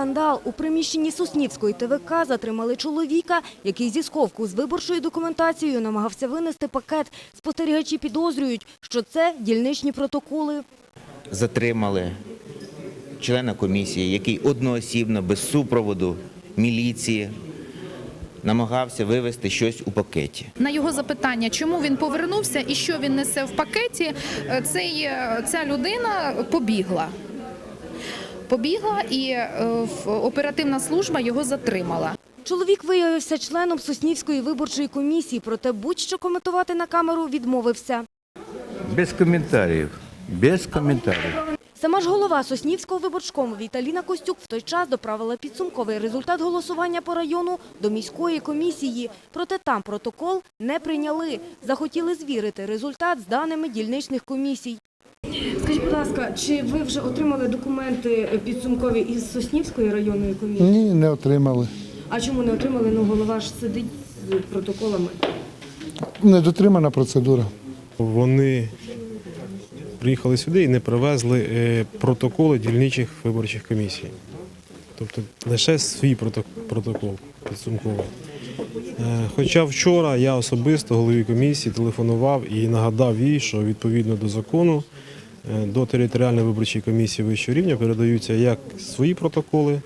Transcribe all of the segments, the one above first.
скандал. У приміщенні Соснівської ТВК затримали чоловіка, який зі сховку з виборчою документацією намагався винести пакет. Спостерігачі підозрюють, що це дільничні протоколи. затримали члена комісії, який одноосібно, без супроводу міліції, намагався вивезти щось у пакеті. На його запитання, чому він повернувся і що він несе в пакеті, е, цей, е, ця людина побігла. Побігла і е, оперативна служба його затримала. Чоловік виявився членом Соснівської виборчої комісії, проте будь-що коментувати на камеру відмовився. Без коментарів. Без коментарів. Сама ж голова Соснівського виборчкому Віталіна Костюк в той час доправила підсумковий результат голосування по району до міської комісії. Проте там протокол не прийняли. Захотіли звірити результат з даними дільничних комісій. Скажіть, будь ласка, чи ви вже отримали документи підсумкові із Соснівської районної комісії? Ні, не отримали. А чому не отримали? Ну, голова ж сидить з протоколами. Недотримана процедура. Вони приїхали сюди і не привезли е, протоколи дільничих виборчих комісій. Тобто лише свій прото- протокол підсумковий. Е, Хоча вчора я особисто голові комісії телефонував і нагадав їй, що відповідно до закону до територіальної виборчої комісії вищого рівня передаються як свої протоколи,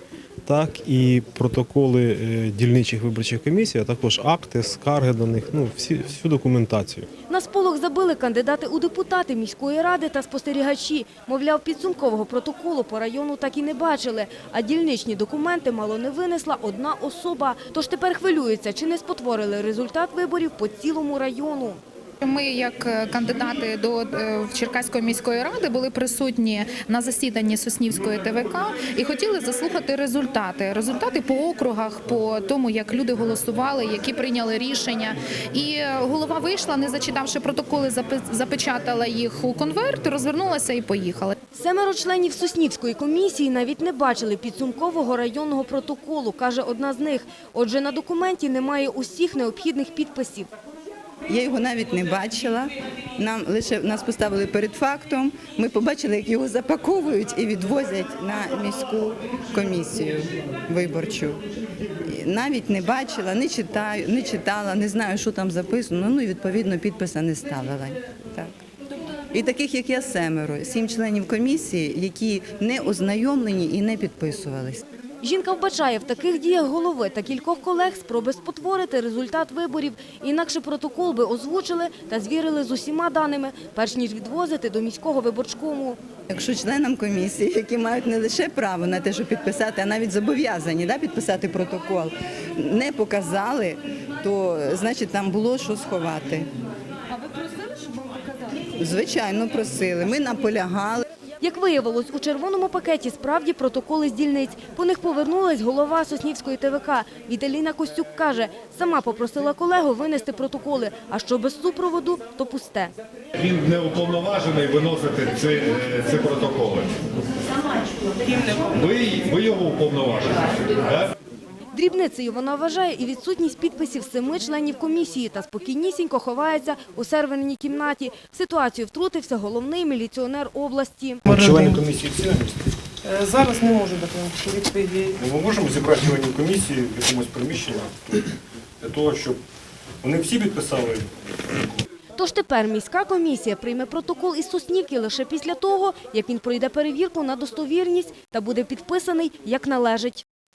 так і протоколи е, дільничих виборчих комісій, а також акти, скарги до них, ну всі, всю документацію. На сполох забили кандидати у депутати міської ради та спостерігачі. Мовляв, підсумкового протоколу по району так і не бачили, а дільничні документи мало не винесла одна особа. Тож тепер хвилюються, чи не спотворили результат виборів по цілому району. Ми, як е, кандидати до е, Черкаської міської ради, були присутні на засіданні Соснівської ТВК і хотіли заслухати результати. Результати по округах, по тому, як люди голосували, які прийняли рішення. І голова вийшла, не зачитавши протоколи, запечатала їх у конверт, розвернулася і поїхала. Семеро членів Соснівської комісії навіть не бачили підсумкового районного протоколу, каже одна з них. Отже, на документі немає усіх необхідних підписів. Я його навіть не бачила. Нам лише нас поставили перед фактом. Ми побачили, як його запаковують і відвозять на міську комісію виборчу. Навіть не бачила, не читаю, не читала, не знаю, що там записано. Ну і відповідно підписа не ставила. Так. І таких, як я, семеро, сім членів комісії, які не ознайомлені і не підписувались. Жінка вбачає в таких діях голови та кількох колег спроби спотворити результат виборів. Інакше протокол би озвучили та звірили з усіма даними, перш ніж відвозити до міського виборчкому. Якщо членам комісії, які мають не лише право на те, щоб підписати, а навіть зобов'язані да, підписати протокол, не показали, то значить там було що сховати. А ви просили, щоб вам показали? Звичайно, просили. Ми наполягали. Як виявилось, у червоному пакеті справді протоколи з дільниць. По них повернулась голова Соснівської ТВК. Віталіна Костюк каже, сама попросила колегу винести протоколи, а що без супроводу, то пусте. Він не уповноважений виносити ці, е, ці протоколи. Ви, ви його уповноважені. Дрібницею вона вважає і відсутність підписів семи членів комісії та спокійнісінько ховається у серверній кімнаті. В ситуацію втрутився головний міліціонер області. Члени комісії всі на місці? Е, Зараз не можу дати відповіді. Ну, Ми можемо зібрати членів комісії в якомусь приміщенні для того, щоб вони всі підписали. Тож тепер міська комісія прийме протокол із Соснівки лише після того, як він пройде перевірку на достовірність та буде підписаний як належить.